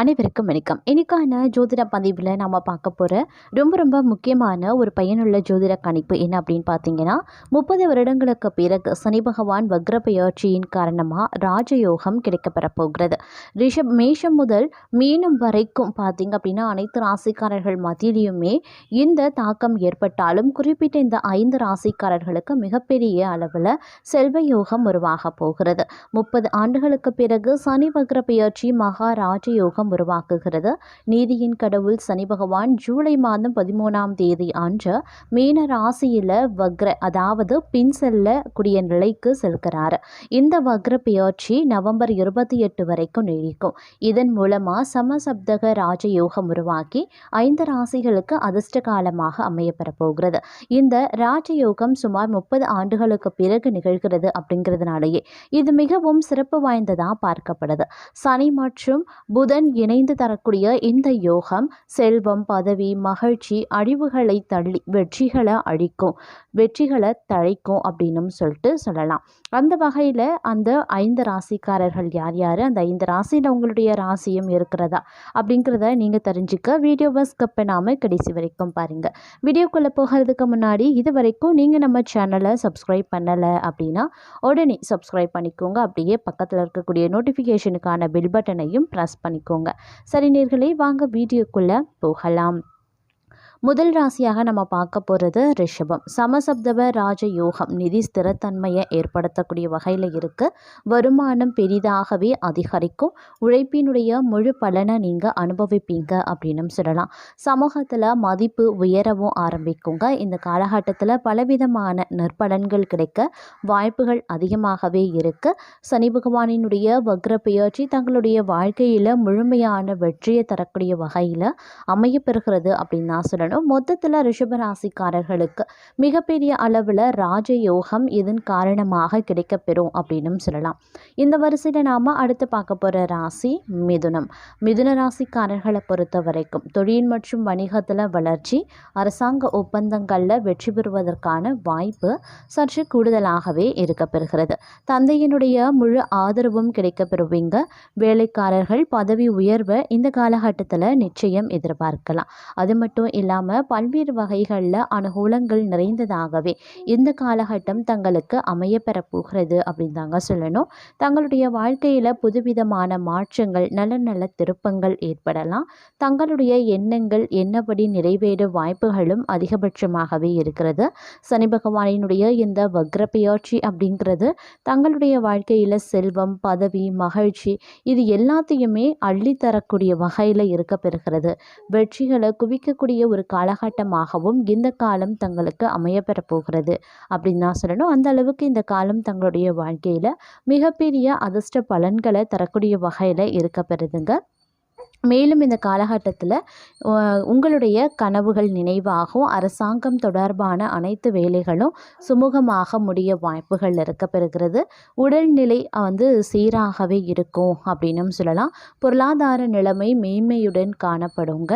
அனைவருக்கும் வணக்கம். இன்னைக்கான ஜோதிட பதிவில் நம்ம பார்க்க போகிற ரொம்ப ரொம்ப முக்கியமான ஒரு பயனுள்ள ஜோதிட கணிப்பு என்ன அப்படின்னு பார்த்தீங்கன்னா முப்பது வருடங்களுக்கு பிறகு சனி பகவான் வக்ர பெயர்ச்சியின் காரணமாக ராஜயோகம் கிடைக்கப்பெற போகிறது. ரிஷப் மேஷம் முதல் மீனம் வரைக்கும் பார்த்தீங்க அப்படின்னா அனைத்து ராசிக்காரர்கள் மத்தியிலையுமே இந்த தாக்கம் ஏற்பட்டாலும் குறிப்பிட்ட இந்த ஐந்து ராசிக்காரர்களுக்கு மிகப்பெரிய அளவில் செல்வ யோகம் உருவாக போகிறது. முப்பது ஆண்டுகளுக்கு பிறகு சனி வக்ர பெயர்ச்சி மகா உருவாக்குகிறது. நீதியின் கடவுள் சனி பகவான் ஜூலை மாதம் பதிமூணாம் தேதி அன்று மீன ராசியில் வக்ர அதாவது பின் செல்லக்கூடிய நிலைக்கு செல்கிறார். இந்த வக்ர பெயர்ச்சி நவம்பர் இருபத்தி எட்டு வரைக்கும் நீடிக்கும். இதன் மூலமாக சமசப்தக ராஜயோகம் உருவாக்கி ஐந்து ராசிகளுக்கு அதிர்ஷ்ட காலமாக அமையப்பெற போகிறது. இந்த ராஜயோகம் சுமார் முப்பது ஆண்டுகளுக்கு பிறகு நிகழ்கிறது அப்படிங்கிறதுனாலேயே இது மிகவும் சிறப்பு வாய்ந்ததாக பார்க்கப்படுது. சனி மற்றும் புதன் இணைந்து தரக்கூடிய இந்த யோகம் செல்வம் பதவி மகிழ்ச்சி அழிவுகளை தள்ளி வெற்றிகளை அழிக்கும் வெற்றிகளை தழைக்கும் அப்படின்னு சொல்லிட்டு சொல்லலாம். அந்த வகையில் அந்த ஐந்து ராசிக்காரர்கள் யார் யார்? அந்த ஐந்து ராசியில் உங்களுடைய ராசியும் இருக்கிறதா? அப்படிங்கிறத நீங்கள் தெரிஞ்சுக்க வீடியோவை ஸ்கப் பண்ணாமல் கடைசி வரைக்கும் பாருங்கள் வீடியோக்குள்ளே போகிறதுக்கு முன்னாடி இது வரைக்கும் நீங்கள் நம்ம சேனலை சப்ஸ்கிரைப் பண்ணலை அப்படின்னா உடனே சப்ஸ்கிரைப் பண்ணிக்கோங்க. அப்படியே பக்கத்தில் இருக்கக்கூடிய நோட்டிஃபிகேஷனுக்கான பில் பட்டனையும் ப்ரெஸ் பண்ணிக்கோங்க. சரி நேர்களே வாங்க வீடியோக்குள்ளே போகலாம். முதல் ராசியாக நம்ம பார்க்க போகிறது ரிஷபம். சமசப்தவ ராஜ யோகம் நிதி ஸ்திரத்தன்மையை ஏற்படுத்தக்கூடிய வகையில் இருக்குது வருமானம் பெரிதாகவே அதிகரிக்கும். உழைப்பினுடைய முழு பலனை நீங்கள் அனுபவிப்பீங்க அப்படின்னு சொல்லலாம். சமூகத்தில் மதிப்பு உயரவும் ஆரம்பிக்குங்க. இந்த காலகட்டத்தில் பலவிதமான நற்பலன்கள் கிடைக்க வாய்ப்புகள் அதிகமாகவே இருக்குது சனி பகவானினுடைய வக்ர பெயர்ச்சி தங்களுடைய வாழ்க்கையில் முழுமையான வெற்றியை தரக்கூடிய வகையில் அமையப்பெறுகிறது அப்படின்னு நான் சொல்லணும். மொத்தத்தில் ரிஷபராசிக்காரர்களுக்கு மிகப்பெரிய அளவில் ராஜயோகம் இதன் காரணமாக கிடைக்கப்பெறும் அப்படின்னு சொல்லலாம். இந்த வரிசையில் நாம் அடுத்து பார்க்க போகிற ராசி மிதுனம். மிதுன ராசிக்காரர்களை பொறுத்த வரைக்கும் தொழில் மற்றும் வணிகத்தில் வளர்ச்சி அரசாங்க ஒப்பந்தங்களில் வெற்றி பெறுவதற்கான வாய்ப்பு சற்று கூடுதலாகவே இருக்கப்பெறுகிறது. தந்தையினுடைய முழு ஆதரவும் கிடைக்கப்பெறுவீங்க. வேலைக்காரர்கள் பதவி உயர்வை இந்த காலகட்டத்தில் நிச்சயம் எதிர்பார்க்கலாம். அது மட்டும் இல்லாமல் பல்வேறு வகைகளில் அனுகூலங்கள் நிறைந்ததாகவே இந்த காலகட்டம் தங்களுக்கு அமையப்பெற போகிறது அப்படின்னு தாங்க சொல்லணும். தங்களுடைய வாழ்க்கையில் புதுவிதமான மாற்றங்கள் நல்ல நல்ல திருப்பங்கள் ஏற்படலாம். தங்களுடைய எண்ணங்கள் என்னபடி நிறைவேறும் வாய்ப்புகளும் அதிகபட்சமாகவே இருக்கிறது. சனி பகவானினுடைய இந்த வக்ர பெயர்ச்சி அப்படிங்கிறது தங்களுடைய வாழ்க்கையில் செல்வம் பதவி மகிழ்ச்சி இது எல்லாத்தையுமே அள்ளித்தரக்கூடிய வகையில் இருக்க பெறுகிறது வெற்றிகளை குவிக்கக்கூடிய ஒரு காலகட்டமாகவும் இந்த காலம் தங்களுக்கு அமையப்பெற போகிறது அப்படின்னு தான் சொல்லணும். அந்த அளவுக்கு இந்த காலம் தங்களுடைய வாழ்க்கையில் மிகப்பெரிய அதிர்ஷ்ட பலன்களை தரக்கூடிய வகையில் இருக்க பெறுதுங்க மேலும் இந்த காலகட்டத்தில் உங்களுடைய கனவுகள் நினைவாகும் அரசாங்கம் தொடர்பான அனைத்து வேலைகளும் சுமூகமாக முடிய வாய்ப்புகள் இருக்க பெறுகிறது உடல்நிலை வந்து சீராகவே இருக்கும் அப்படின்னும் சொல்லலாம். பொருளாதார நிலைமை மேன்மையுடன் காணப்படுங்க.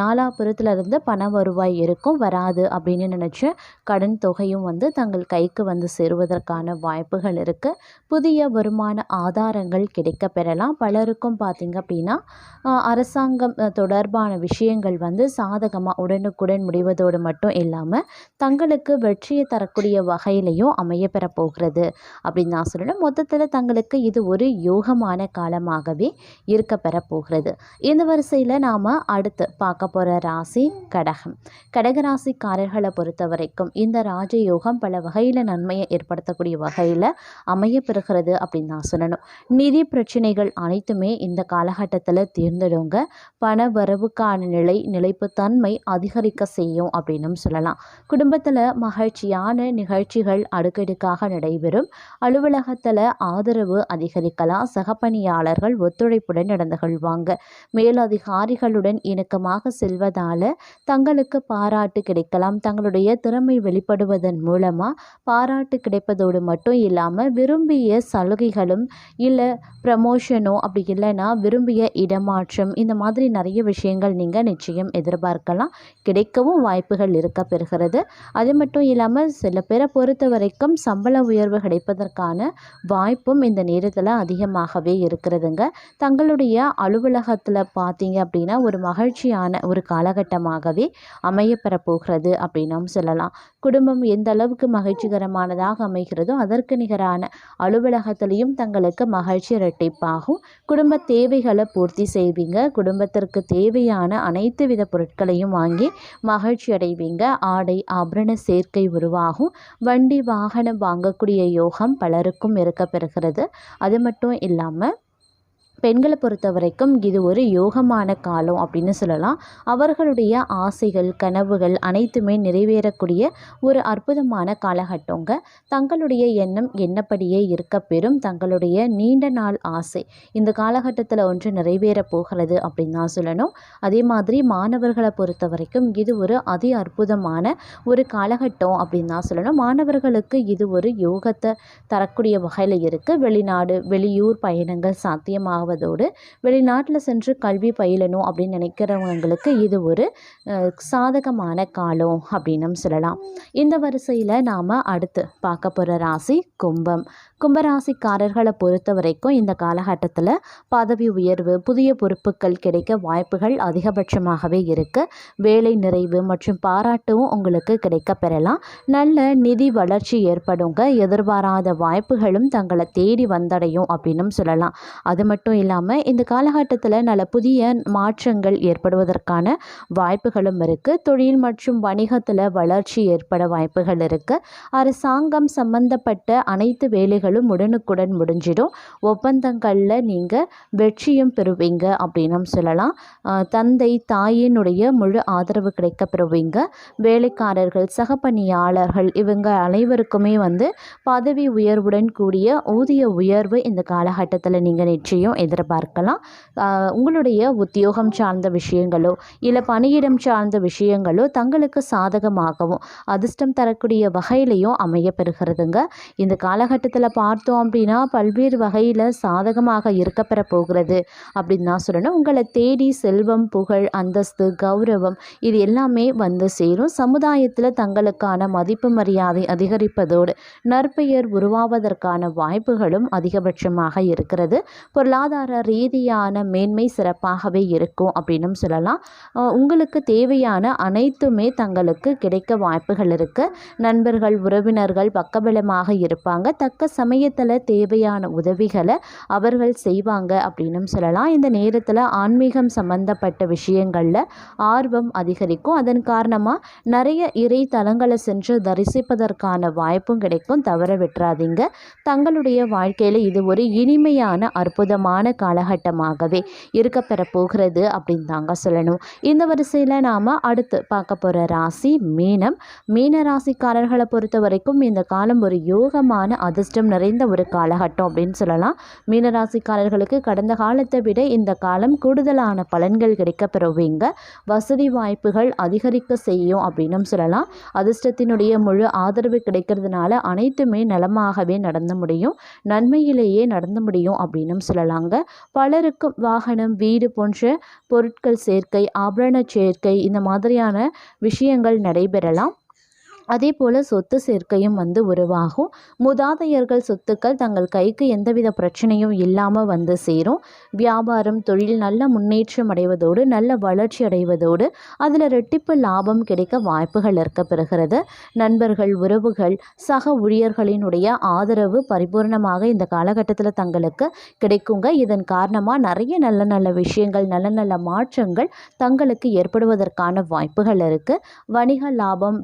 நாலாபுரத்தில் இருந்து பண வருவாய் இருக்கும் வராது அப்படின்னு நினச்ச கடன் தொகையும் வந்து தங்கள் கைக்கு வந்து சேருவதற்கான வாய்ப்புகள் இருக்குது புதிய வருமான ஆதாரங்கள் கிடைக்க பெறலாம் பலருக்கும் பார்த்திங்க அப்படின்னா அரசாங்கம் தொடர்பான விஷயங்கள் வந்து சாதகமாக உடனுக்குடன் முடிவதோடு மட்டும் இல்லாமல் தங்களுக்கு வெற்றியை தரக்கூடிய வகையிலையும் அமையப்பெற போகிறது. அப்படின்னு நான் சொல்லணும். மொத்தத்தில் தங்களுக்கு இது ஒரு யோகமான காலமாகவே இருக்க பெற போகிறது. இந்த வரிசையில் நாம் அடுத்து பார்க்க போகிற ராசி கடகம். கடகராசிக்காரர்களை பொறுத்த வரைக்கும் இந்த ராஜயோகம் பல வகையில் நன்மையை ஏற்படுத்தக்கூடிய வகையில் அமையப்பெறுகிறது அப்படின்னு நான் சொல்லணும். நிதி பிரச்சனைகள் அனைத்துமே இந்த காலகட்டத்தில் தேர்ந்தெடுங்க பண வரவுக்கான நிலை நிலைப்புத்தன்மை அதிகரிக்க செய்யும் அப்படின்னும் சொல்லலாம். குடும்பத்தில் மகிழ்ச்சியான நிகழ்ச்சிகள் அடுக்கடுக்காக நடைபெறும். அலுவலகத்தில் ஆதரவு அதிகரிக்கலாம். சகப்பணியாளர்கள் ஒத்துழைப்புடன் நடந்து கொள்வாங்க. மேலதிகாரிகளுடன் இணக்கமாக செல்வதால் தங்களுக்கு பாராட்டு கிடைக்கலாம். தங்களுடைய திறமை வெளிப்படுவதன் மூலமாக பாராட்டு கிடைப்பதோடு மட்டும் இல்லாமல் விரும்பிய சலுகைகளும் இல்லை ப்ரமோஷனோ அப்படி இல்லைன்னா விரும்பிய இடமான மாற்றம் இந்த மாதிரி நிறைய விஷயங்கள் நீங்கள் நிச்சயம் எதிர்பார்க்கலாம். கிடைக்கவும் வாய்ப்புகள் இருக்க பெறுகிறது. அது மட்டும் இல்லாமல் சில பேரை பொறுத்த வரைக்கும் சம்பள உயர்வு கிடைப்பதற்கான வாய்ப்பும் இந்த நேரத்தில் அதிகமாகவே இருக்கிறதுங்க. தங்களுடைய அலுவலகத்தில் பார்த்தீங்க அப்படின்னா ஒரு மகிழ்ச்சியான ஒரு காலகட்டமாகவே அமையப்பெற போகிறது அப்படின்னும் சொல்லலாம். குடும்பம் எந்த அளவுக்கு மகிழ்ச்சிகரமானதாக அமைகிறதோ அதற்கு நிகரான அலுவலகத்திலையும் தங்களுக்கு மகிழ்ச்சி இரட்டிப்பாகும். குடும்ப தேவைகளை பூர்த்தி செய்வீங்க. குடும்பத்திற்கு தேவையான அனைத்து வித பொருட்களையும் வாங்கி மகிழ்ச்சி அடைவீங்க. ஆடை ஆபரண சேர்க்கை உருவாகும். வண்டி வாகனம் வாங்கக்கூடிய யோகம் பலருக்கும் இருக்க பெறுகிறது அது மட்டும் இல்லாமல் பெண்களை பொறுத்த வரைக்கும் இது ஒரு யோகமான காலம் அப்படின்னு சொல்லலாம். அவர்களுடைய ஆசைகள் கனவுகள் அனைத்துமே நிறைவேறக்கூடிய ஒரு அற்புதமான காலகட்டங்க. தங்களுடைய எண்ணம் என்னப்படியே இருக்க பெறும். தங்களுடைய நீண்ட நாள் ஆசை இந்த காலகட்டத்தில் ஒன்று நிறைவேற போகிறது அப்படின்னு தான் சொல்லணும். அதே மாதிரி மாணவர்களை பொறுத்த வரைக்கும் இது ஒரு அதி அற்புதமான ஒரு காலகட்டம் அப்படின்னு தான் சொல்லணும். மாணவர்களுக்கு இது ஒரு யோகத்தை தரக்கூடிய வகையில் இருக்குது வெளிநாடு வெளியூர் பயணங்கள் சாத்தியமாவது ஆவதோடு வெளிநாட்டில் சென்று கல்வி பயிலணும் அப்படின்னு நினைக்கிறவங்களுக்கு இது ஒரு சாதகமான காலம் அப்படின்னும் சொல்லலாம். இந்த வரிசையில் நாம் அடுத்து பார்க்க போகிற ராசி கும்பம். கும்பராசிக்காரர்களை பொறுத்த வரைக்கும் இந்த காலகட்டத்தில் பதவி உயர்வு புதிய பொறுப்புகள் கிடைக்க வாய்ப்புகள் அதிகபட்சமாகவே இருக்குது வேலை நிறைவு மற்றும் பாராட்டும் உங்களுக்கு கிடைக்க பெறலாம். நல்ல நிதி வளர்ச்சி ஏற்படுங்க. எதிர்பாராத வாய்ப்புகளும் தங்களை தேடி வந்தடையும் அப்படின்னும் சொல்லலாம். அது மட்டும் இல்லாமல் இந்த காலகட்டத்தில் நல்ல புதிய மாற்றங்கள் ஏற்படுவதற்கான வாய்ப்புகளும் இருக்குது தொழில் மற்றும் வணிகத்தில் வளர்ச்சி ஏற்பட வாய்ப்புகள் இருக்குது அரசாங்கம் சம்பந்தப்பட்ட அனைத்து வேலைகளும் உடனுக்குடன் முடிஞ்சிடும். ஒப்பந்தங்களில் நீங்கள் வெற்றியும் பெறுவீங்க அப்படின்னும் சொல்லலாம். தந்தை தாயினுடைய முழு ஆதரவு கிடைக்க பெறுவீங்க வேலைக்காரர்கள் சக பணியாளர்கள் இவங்க அனைவருக்குமே வந்து பதவி உயர்வுடன் கூடிய ஊதிய உயர்வு இந்த காலகட்டத்தில் நீங்கள் நிச்சயம் எதிர்பார்க்கலாம். உங்களுடைய உத்தியோகம் சார்ந்த விஷயங்களோ இல்லை பணியிடம் சார்ந்த விஷயங்களோ தங்களுக்கு சாதகமாகவும் அதிர்ஷ்டம் தரக்கூடிய வகையிலையும் அமைய பெறுகிறதுங்க. இந்த காலகட்டத்தில் பார்த்தோம் அப்படின்னா பல்வேறு வகையில் சாதகமாக இருக்கப்பெற போகிறது அப்படின்னு தான் சொல்லணும். உங்களை தேடி செல்வம் புகழ் அந்தஸ்து கௌரவம் இது எல்லாமே வந்து சேரும். சமுதாயத்தில் தங்களுக்கான மதிப்பு மரியாதை அதிகரிப்பதோடு நற்பெயர் உருவாவதற்கான வாய்ப்புகளும் அதிகபட்சமாக இருக்கிறது. பொருளாதார ரீதியான மேன்மை சிறப்பாகவே இருக்கும் அப்படின்னும் சொல்லலாம். உங்களுக்கு தேவையான அனைத்துமே தங்களுக்கு கிடைக்க வாய்ப்புகள் இருக்குது நண்பர்கள் உறவினர்கள் பக்கபலமாக இருப்பாங்க. தக்க சமயத்தில் தேவையான உதவிகளை அவர்கள் செய்வாங்க அப்படின்னும் சொல்லலாம். இந்த நேரத்தில் ஆன்மீகம் சம்பந்தப்பட்ட விஷயங்களில் ஆர்வம் அதிகரிக்கும். அதன் காரணமாக நிறைய இறை தலங்களை சென்று தரிசிப்பதற்கான வாய்ப்பும் கிடைக்கும். தவற விட்டுறாதீங்க. தங்களுடைய வாழ்க்கையில் இது ஒரு இனிமையான அற்புதமான காலகட்டமாகவே இருக்கப்பெற போகிறது அப்படின்னு தாங்க சொல்லணும். இந்த வரிசையில் நாம் அடுத்து பார்க்க போகிற ராசி மீனம். மீன ராசிக்காரர்களை பொறுத்த வரைக்கும் இந்த காலம் ஒரு யோகமான அதிர்ஷ்டம் நிறைந்த ஒரு காலகட்டம் அப்படின்னு சொல்லலாம். மீனராசிக்காரர்களுக்கு கடந்த காலத்தை விட இந்த காலம் கூடுதலான பலன்கள் கிடைக்கப்பெறுவீங்க. வசதி வாய்ப்புகள் அதிகரிக்க செய்யும் அப்படின்னும் சொல்லலாம். அதிர்ஷ்டத்தினுடைய முழு ஆதரவு கிடைக்கிறதுனால அனைத்துமே நலமாகவே நடந்து முடியும். நன்மையிலேயே நடந்து முடியும் அப்படின்னும் சொல்லலாங்க. பலருக்கும் வாகனம் வீடு போன்ற பொருட்கள் சேர்க்கை ஆபரண சேர்க்கை இந்த மாதிரியான விஷயங்கள் நடைபெறலாம். அதே போல் சொத்து சேர்க்கையும் வந்து உருவாகும். முதாதையர்கள் சொத்துக்கள் தங்கள் கைக்கு எந்தவித பிரச்சனையும் இல்லாமல் வந்து சேரும். வியாபாரம் தொழில் நல்ல முன்னேற்றம் அடைவதோடு நல்ல வளர்ச்சி அடைவதோடு அதில் ரெட்டிப்பு லாபம் கிடைக்க வாய்ப்புகள் இருக்க பெறுகிறது நண்பர்கள் உறவுகள் சக ஊழியர்களினுடைய ஆதரவு பரிபூர்ணமாக இந்த காலகட்டத்தில் தங்களுக்கு கிடைக்குங்க. இதன் காரணமாக நிறைய நல்ல நல்ல விஷயங்கள் நல்ல நல்ல மாற்றங்கள் தங்களுக்கு ஏற்படுவதற்கான வாய்ப்புகள் இருக்குது வணிக லாபம்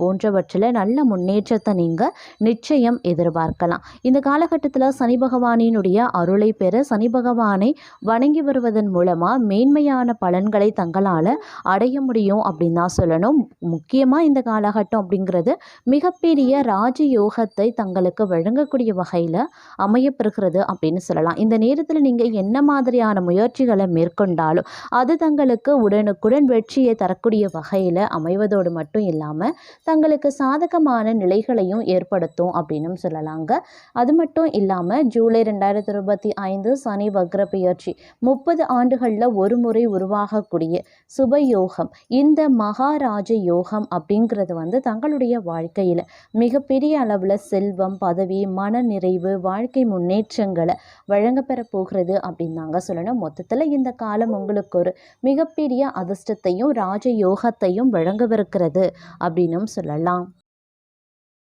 போன்றவற்றில் நல்ல முன்னேற்றத்தை நீங்கள் நிச்சயம் எதிர்பார்க்கலாம். இந்த காலகட்டத்தில் சனி பகவானினுடைய அருளை பெற சனி பகவானை வணங்கி வருவதன் மூலமாக மேன்மையான பலன்களை தங்களால் அடைய முடியும் அப்படின்னு தான் சொல்லணும். முக்கியமாக இந்த காலகட்டம் அப்படிங்கிறது மிகப்பெரிய ராஜயோகத்தை தங்களுக்கு வழங்கக்கூடிய வகையில் அமையப்பெறுகிறது அப்படின்னு சொல்லலாம். இந்த நேரத்தில் நீங்கள் என்ன மாதிரியான முயற்சிகளை மேற்கொண்டாலும் அது தங்களுக்கு உடனுக்குடன் வெற்றியை தரக்கூடிய வகையில் அமைவதோடு மட்டும் இல்லாமல் தங்களுக்கு சாதகமான நிலைகளையும் ஏற்படுத்தும் அப்படின்னும் சொல்லலாங்க. அது மட்டும் இல்லாமல் ஜூலை ரெண்டாயிரத்தி இருபத்தி ஐந்து சனி வக்ர பெயர்ச்சி முப்பது ஆண்டுகளில் ஒரு முறை உருவாகக்கூடிய சுபயோகம் இந்த மகாராஜ யோகம் அப்படிங்கிறது வந்து தங்களுடைய வாழ்க்கையில் மிகப்பெரிய அளவில் செல்வம் பதவி மன நிறைவு வாழ்க்கை முன்னேற்றங்களை வழங்கப்பெற போகிறது அப்படின்னு தாங்க சொல்லணும். மொத்தத்தில் இந்த காலம் உங்களுக்கு ஒரு மிகப்பெரிய அதிர்ஷ்டத்தையும் ராஜ யோகத்தையும் வழங்கவிருக்கிறது அப்படின்னும் சொல்லலாம்.